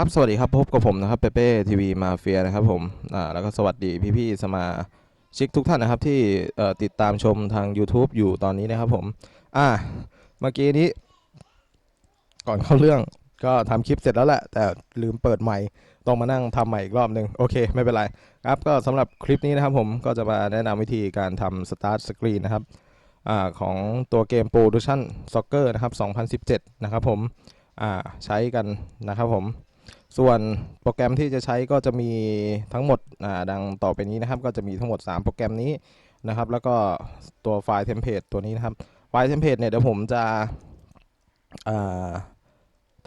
ครับสวัสดีครับพบกับผมนะครับเปเป้ทีวีมาเฟียนะครับผมอ่าแล้วก็สวัสดีพี่ๆสมาชิกทุกท่านนะครับที่ติดตามชมทาง YouTube อยู่ตอนนี้นะครับผมอ่าเมื่อกี้นี้ ก่อนเข้าเรื่องก็ทำคลิปเสร็จแล้วแหละแต่ลืมเปิดใหม่ต้องมานั่งทำใหม่อีกรอบหนึ่งโอเค ไม่เป็นไรครับก็สำหรับคลิปนี้นะครับผมก็จะมาแนะนำวิธีการทำ Start Screen นะครับอ่าของตัวเกม Production Soccer นะครับ 2017 นะครับผมอ่าใช้กันนะครับผม ส่วนโปรแกรมที่จะใช้ก็จะมีทั้งหมดดังต่อไปนี้นะครับก็จะมีทั้งหมด 3 โปรแกรมนี้นะครับ แล้วก็ตัวไฟล์เทมเพลตตัวนี้นะครับ ไฟล์เทมเพลตเนี่ยเดี๋ยวผมจะ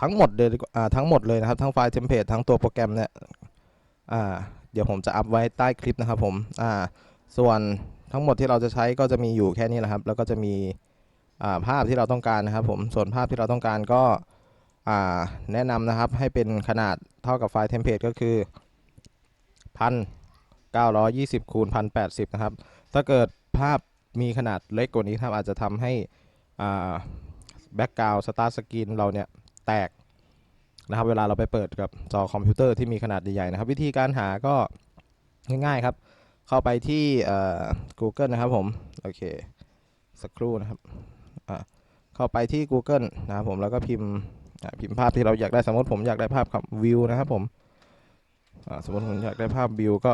ทั้งหมดเลยทั้งหมดเลยนะครับ ทั้งไฟล์เทมเพลตทั้งตัวโปรแกรมเนี่ยเดี๋ยวผมจะอัพไว้ใต้คลิปนะครับผมส่วนทั้งหมดที่เราจะใช้ก็จะมีอยู่แค่นี้แหละครับ แล้วก็จะมีภาพที่เราต้องการนะครับผมส่วนภาพที่เราต้องการก็ แนะนำนะครับให้เป็นขนาดเท่ากับไฟล์เทมเพลตก็คือพันเก้าร้อยยี่สิบคูณพันแปดสิบนะครับ ถ้าเกิดภาพมีขนาดเล็กกว่านี้ครับอาจจะทำให้แบ็กกราวด์สตาร์สกรีนเราเนี่ยแตกนะครับ เวลาเราไปเปิดกับจอคอมพิวเตอร์ที่มีขนาดใหญ่ๆนะครับ วิธีการหาก็ง่ายๆครับ เข้าไปที่ Google นะครับผม โอเค สักครู่นะครับเข้าไปที่ Google นะครับผมแล้วก็พิมพ์ พิมพ์ภาพที่เราอยากได้สมมติผมอยากได้ภาพกับวิวนะครับผมสมมติผมอยากได้ภาพวิวก็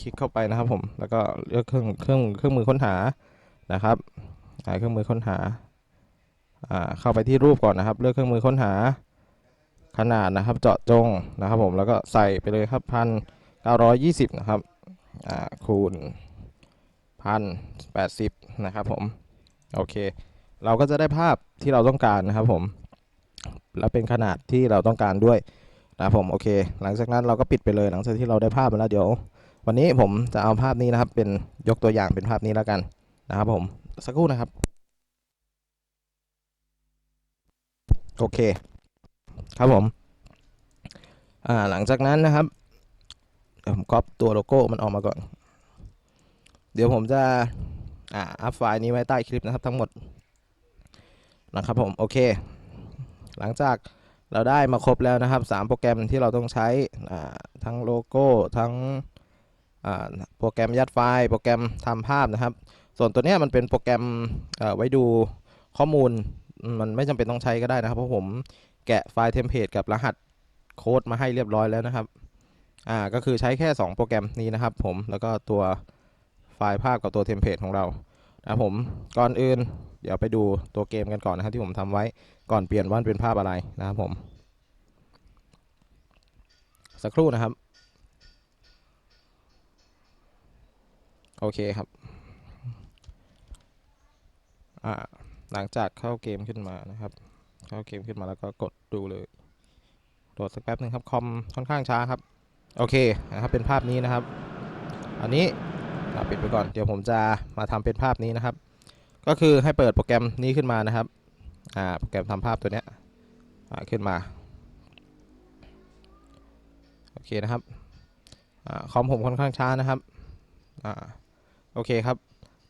คลิกเข้าไปนะครับผม แล้วก็เลือกเครื่องเครื่องเครื่องมือค้นหานะครับอ่าเครื่องมือค้นหาเข้าไปที่รูปก่อนนะครับ เลือกเครื่องมือค้นหาขนาดนะครับ เจาะจงนะครับผมแล้วก็ใส่ไปเลยครับพันเก้าร้อยยี่สิบนะครับคูณพันแปดสิบนะครับผมโอเค เราก็จะได้ภาพที่เราต้องการนะครับผม แล้วเป็นขนาดที่เราต้องการด้วยนะครับผมโอเค หลังจากนั้นเราก็ปิดไปเลยหลังจากที่เราได้ภาพมาแล้วเดี๋ยว วันนี้ผมจะเอาภาพนี้นะครับ เป็นยกตัวอย่างเป็นภาพนี้แล้วกันนะครับผมสักครู่นะครับ โอเค ครับผมอ่าหลังจากนั้นนะครับเดี๋ยวผมก๊อปตัวโลโก้มันออกมาก่อน เดี๋ยวผมจะอ่าอัพไฟล์นี้ไว้ใต้คลิปนะครับทั้งหมดนะครับผม โอเค หลังจากเราได้มาครบแล้วนะครับ 3 โปรแกรมที่เราต้องใช้ทั้งโลโก้ทั้งโปรแกรมยัดไฟล์ โปรแกรมทำภาพนะครับ ส่วนตัวนี้มันเป็นโปรแกรมไว้ดูข้อมูลมันไม่จำเป็นต้องใช้ก็ได้นะครับ เพราะผมแกะไฟล์เทมเพลตกับรหัสโค้ดมาให้เรียบร้อยแล้วนะครับอ่าก็คือใช้แค่ 2 โปรแกรมนี้นะครับ ผมแล้วก็ตัวไฟล์ภาพกับตัวเทมเพลตของเรานะผมก่อนอื่น เดี๋ยวไปดูตัวเกมกันก่อนนะครับที่ผมทำไว้ก่อนเปลี่ยนว่าเป็นภาพอะไรนะครับผม สักครู่นะครับ โอเคครับอ่าหลังจากเข้าเกมขึ้นมานะครับ เข้าเกมขึ้นมาแล้วก็กดดูเลยโหลดสักแป๊บหนึ่งครับคอมค่อนข้างช้าครับ โอเคนะครับเป็นภาพนี้นะครับ อันนี้ปิดไปก่อนเดี๋ยวผมจะมาทำเป็นภาพนี้นะครับ ก็คือให้เปิดโปรแกรมนี้ขึ้นมานะครับอ่าโปรแกรมทำภาพตัวเนี้ยอ่าขึ้นมาโอเคนะครับอ่าคอมผมค่อนข้างช้านะครับอ่าโอเคครับ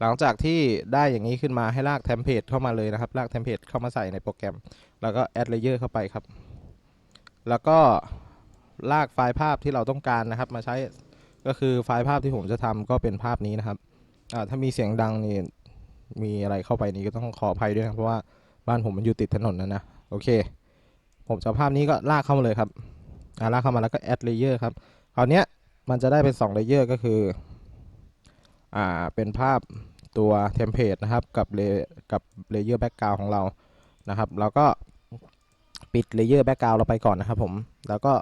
หลังจากที่ได้อย่างนี้ขึ้นมาให้ลากเทมเพลตเข้ามาเลยนะครับ ลากเทมเพลตเข้ามาใส่ในโปรแกรม แล้วก็แอดเลเยอร์เข้าไปครับ แล้วก็ลากไฟล์ภาพที่เราต้องการนะครับ มาใช้ก็คือไฟล์ภาพที่ผมจะทำก็เป็นภาพนี้นะครับถ้ามีเสียงดังนี่ มีอะไรเข้าไปนี่ก็ต้องขออภัยด้วยนะเพราะว่าบ้านผมมันอยู่ติดถนนนะนะโอเค ผมจะภาพนี้ก็ลากเข้ามาเลยครับอ่าลากเข้ามาแล้วก็แอดเลเยอร์ครับคราวเนี้ยมันจะได้เป็น2เลเยอร์ก็คืออ่าเป็นภาพตัวเทมเพลตนะครับกับเลกับเลเยอร์แบ็กกราวของเรานะครับแล้วก็ปิดเลเยอร์แบ็กกราวเราไปก่อนนะครับผมแล้วก็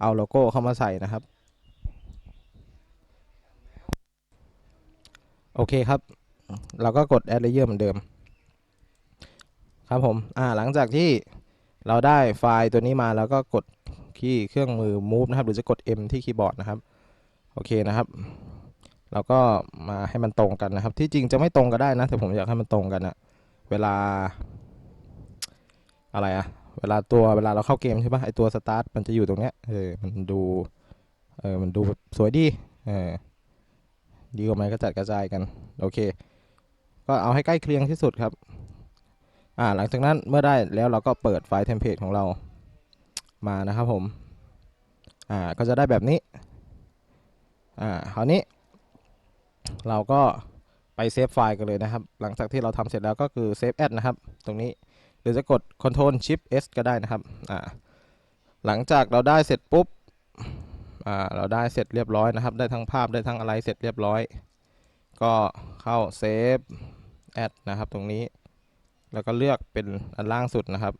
เอาโลโก้เข้ามาใส่นะครับ โอเคครับ เราก็กด add layer เหมือนเดิม ครับผม อ่า หลังจากที่เราได้ไฟล์ตัวนี้มาแล้วก็กดที่เครื่องมือ move นะครับ หรือจะกด M ที่คีย์บอร์ดนะครับ โอเคนะครับ เราก็มาให้มันตรงกันนะครับ ที่จริงจะไม่ตรงก็ได้นะ แต่ผมอยากให้มันตรงกันอะเวลา อะไรอะเวลาตัวเวลาเราเข้าเกมใช่ปะไอตัว start มันจะอยู่ตรงเนี้ย เออ มันดู เออ มันดูแบบสวยดี เออ ดีกว่าไหมก็จัดกระจายกัน โอเค ก็เอาให้ใกล้เคียงที่สุดครับ อ่าหลังจากนั้นเมื่อได้แล้วเราก็เปิดไฟล์เทมเพลตของเรามานะครับผม อ่าก็จะได้แบบนี้ อ่าคราวนี้ เราก็ไปเซฟไฟล์กันเลยนะครับ หลังจากที่เราทำเสร็จแล้วก็คือเซฟแอดนะครับ ตรงนี้หรือจะกด Ctrl Shift S ก็ได้นะครับ อ่า หลังจากเราได้เสร็จปุ๊บ อ่า เราได้เสร็จเรียบร้อยนะครับ ได้ทั้งภาพได้ทั้งอะไรเสร็จเรียบร้อย ก็เข้าเซฟ แอดนะครับตรงนี้ แล้วก็เลือกเป็นอันล่างสุดนะครับ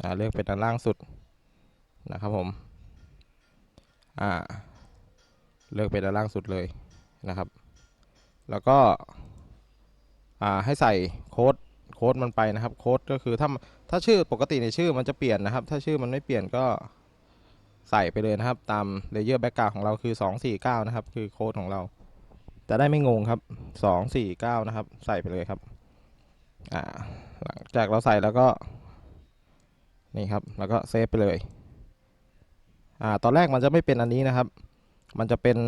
อ่าเลือกเป็นอันล่างสุดนะครับผมอ่าเลือกเป็นอันล่างสุดเลยนะครับ แล้วก็อ่าให้ใส่โค้ดโค้ดมันไปนะครับโค้ดก็คือถ้าถ้าชื่อปกติในชื่อมันจะเปลี่ยนนะครับ ถ้าชื่อมันไม่เปลี่ยนก็ใส่ไปเลยนะครับ ตามเลเยอร์แบ็กกราวของเราคือ 249 นะครับ คือโค้ดของเรา จะได้ไม่งงครับ249นะครับ ใส่ไปเลยครับ อ่า หลังจากเราใส่แล้วก็ นี่ครับ แล้วก็เซฟไปเลย อ่า ตอนแรกมันจะไม่เป็นอันนี้นะครับ มันจะเป็น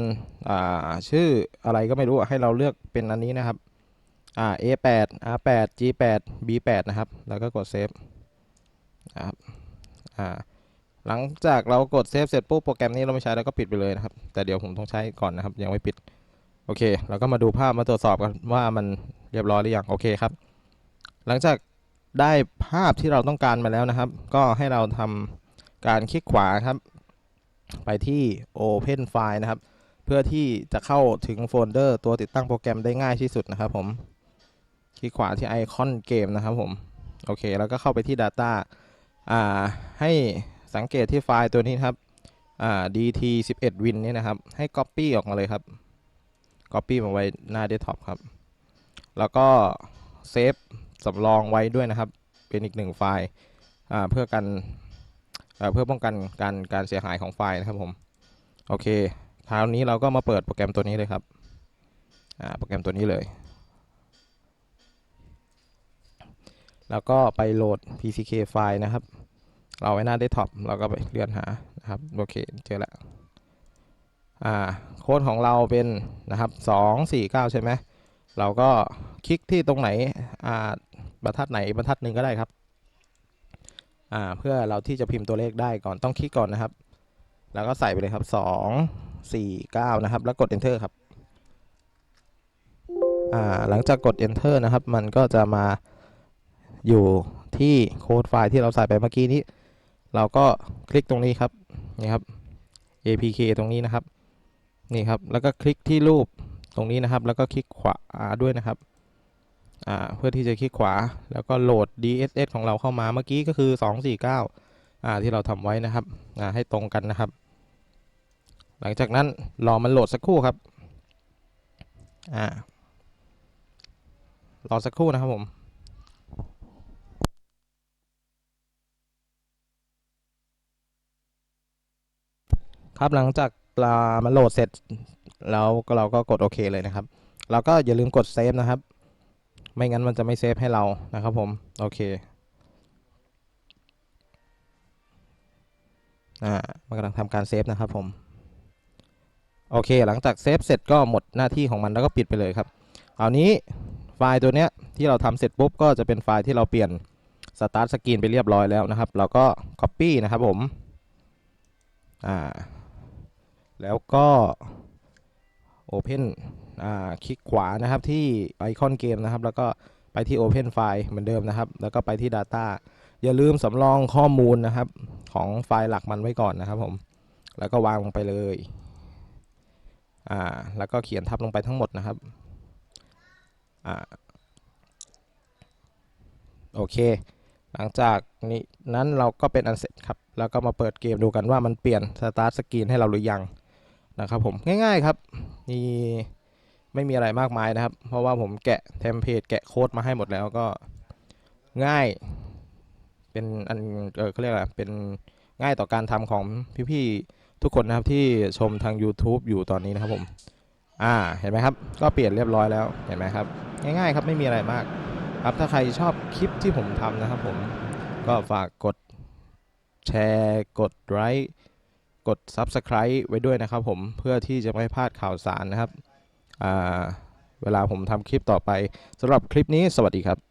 อ่า ชื่ออะไรก็ไม่รู้ ให้เราเลือกเป็นอันนี้นะครับ อ่า A8 R8 G8 B8 นะครับ แล้วก็กดเซฟนะครับ อ่า หลังจากเรากดเซฟเสร็จปุ๊บโปรแกรมนี้เราไม่ใช้แล้วก็ปิดไปเลยนะครับ แต่เดี๋ยวผมต้องใช้ก่อนนะครับ ยังไม่ปิด โอเค เราก็มาดูภาพมาตรวจสอบกันว่ามันเรียบร้อยหรือยังโอเคครับ หลังจากได้ภาพที่เราต้องการมาแล้วนะครับ ก็ให้เราทำการคลิกขวาครับ ไปที่ Open File นะครับ เพื่อที่จะเข้าถึงโฟลเดอร์ตัวติดตั้งโปรแกรมได้ง่ายที่สุดนะครับผม คลิกขวาที่ไอคอนเกมนะครับผมโอเค แล้วก็เข้าไปที่ Data อ่าให้สังเกตที่ไฟล์ตัวนี้ครับอ่า dt 11 win นี่นะครับ ให้ Copy ออกมาเลยครับ Copy มาไว้หน้า Desktop ครับ แล้วก็เซฟสำรองไว้ด้วยนะครับ เป็นอีกหนึ่งไฟล์เพื่อกันเเพื่อป้องกันการการเสียหายของไฟล์นะครับผม โอเค คราวนี้เราก็มาเปิดโปรแกรมตัวนี้เลยครับโปรแกรมตัวนี้เลย แล้วก็ไปโหลด PCK ไฟล์นะครับ เราไว้หน้า Desktop เราก็ไปเลื่อนหานะครับ โอเค เจอแล้ว โค้ดของเราเป็นนะครับ249 ใช่ไหมเราก็คลิกที่ตรงไหนบรรทัดไหนบรรทัดหนึ่งก็ได้ครับเพื่อเราที่จะพิมพ์ตัวเลขได้ก่อนต้องคลิกก่อนนะครับ แล้วก็ใส่ไปเลยครับ 2 4 9 นะครับ แล้วกด enter ครับหลังจากกด enter นะครับ มันก็จะมาอยู่ที่โค้ดไฟล์ที่เราใส่ไปเมื่อกี้นี้ เราก็คลิกตรงนี้ครับนี่ครับ apk ตรงนี้นะครับ นี่ครับ แล้วก็คลิกที่รูปตรงนี้นะครับ แล้วก็คลิกขวาด้วยนะครับเพื่อที่จะคลิกขวา แล้วก็โหลด dss ของเราเข้ามาเมื่อกี้ก็คือ 249อ่าที่เราทำไว้นะครับอ่าให้ตรงกันนะครับ หลังจากนั้นรอมันโหลดสักครู่ครับอ่ารอสักครู่นะครับผมครับหลังจาก เรามันโหลดเสร็จแล้วเราก็กดโอเคเลยนะครับ เราก็อย่าลืมกดเซฟนะครับ ไม่งั้นมันจะไม่เซฟให้เรานะครับผม โอเคอ่ามันกำลังทำการเซฟนะครับผม โอเค หลังจากเซฟเสร็จก็หมดหน้าที่ของมันแล้วก็ปิดไปเลยครับครานี้ไฟล์ตัวเนี้ยที่เราทำเสร็จปุ๊บก็จะเป็นไฟล์ที่เราเปลี่ยนสตาร์ทสกรีนไปเรียบร้อยแล้วนะครับ เราก็ Copy นะครับผม อ่า แล้วก็ Open อ่าคลิกขวานะครับที่ไอคอนเกมนะครับ แล้วก็ไปที่ Open File เหมือนเดิมนะครับ แล้วก็ไปที่ Data อย่าลืมสำรองข้อมูลนะครับ ของไฟล์หลักมันไว้ก่อนนะครับผม แล้วก็วางลงไปเลยอ่าแล้วก็เขียนทับลงไปทั้งหมดนะครับอ่าโอเค หลังจากนี้นั้นเราก็เป็นอันเสร็จครับ แล้วก็มาเปิดเกมดูกันว่ามันเปลี่ยนสตาร์ทสกรีนให้เราหรือยัง นะครับผมง่ายๆครับมีไม่มีอะไรมากมายนะครับ เพราะว่าผมแกะเทมเพลตแกะโค้ดมาให้หมดแล้วก็ง่าย เป็นอันเออเขาเรียกอะไรเป็นง่ายต่อการทำของพี่ๆทุกคนนะครับที่ชมทาง YouTube อยู่ตอนนี้นะครับผม อ่าเห็นไหมครับ ก็เปลี่ยนเรียบร้อยแล้วเห็นไหมครับ ง่ายๆครับไม่มีอะไรมาก ครับถ้าใครชอบคลิปที่ผมทำนะครับผมก็ฝากกดแชร์กดไลค์ กด Subscribe ไว้ด้วยนะครับผมเพื่อที่จะไม่พลาดข่าวสารนะครับเวลาผมทำคลิปต่อไปสำหรับคลิปนี้สวัสดีครับ